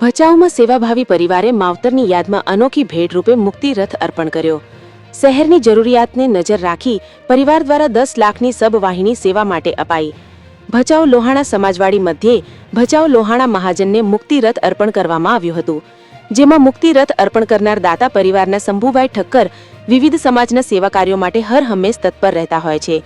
ભચાઉમાં સેવાભાવી પરિવારે માવતરની યાદમાં અનોખી ભેટ રૂપે મુક્તિ રથ અર્પણ કર્યો. શહેરની જરૂરિયાતને નજર રાખી પરિવાર દ્વારા દસ લાખની સબવાહિની સેવા માટે અપાઈ. ભચાઉ લોહાણા સમાજવાડી મધ્યે ભચાઉ લોહાણા મહાજનને મુક્તિ રથ અર્પણ કરવામાં આવ્યું હતું. જેમાં મુક્તિ રથ અર્પણ કરનાર દાતા પરિવારના શંભુભાઈ ઠક્કર વિવિધ સમાજના સેવા કાર્યો માટે હર હંમેશ તત્પર રહેતા હોય છે.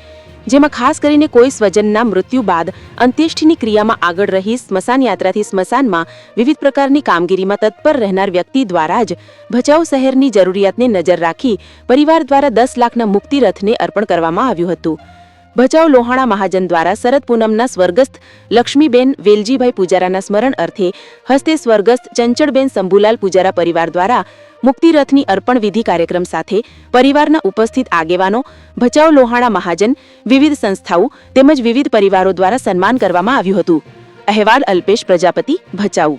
જેમાં ખાસ કરીને કોઈ સ્વજનના મૃત્યુ બાદ અંત્યેષ્ટિની ક્રિયામાં આગળ રહી સ્મશાન યાત્રાથી સ્મશાનમાં વિવિધ પ્રકારની કામગીરીમાં તત્પર રહેનાર વ્યક્તિ દ્વારા જ ભચાઉ શહેરની જરૂરિયાતને નજર રાખી પરિવાર દ્વારા દસ લાખના મુક્તિ રથને અર્પણ કરવામાં આવ્યું હતું. ભચાઉ લોહાણા મહાજન દ્વારા શરદ પૂનમના સ્વર્ગસ્થ લક્ષ્મીબેન વેલજીભાઈ પૂજારાના સ્મરણ અર્થે હસ્તે સ્વર્ગસ્થ ચંચળબેન શંભુલાલ પૂજારા પરિવાર દ્વારા મુક્તિરથની અર્પણ વિધિ કાર્યક્રમ સાથે પરિવારના ઉપસ્થિત આગેવાનો, ભચાઉ લોહાણા મહાજન, વિવિધ સંસ્થાઓ તેમજ વિવિધ પરિવારો દ્વારા સન્માન કરવામાં આવ્યું હતું. અહેવાલ અલ્પેશ પ્રજાપતિ, ભચાઉ.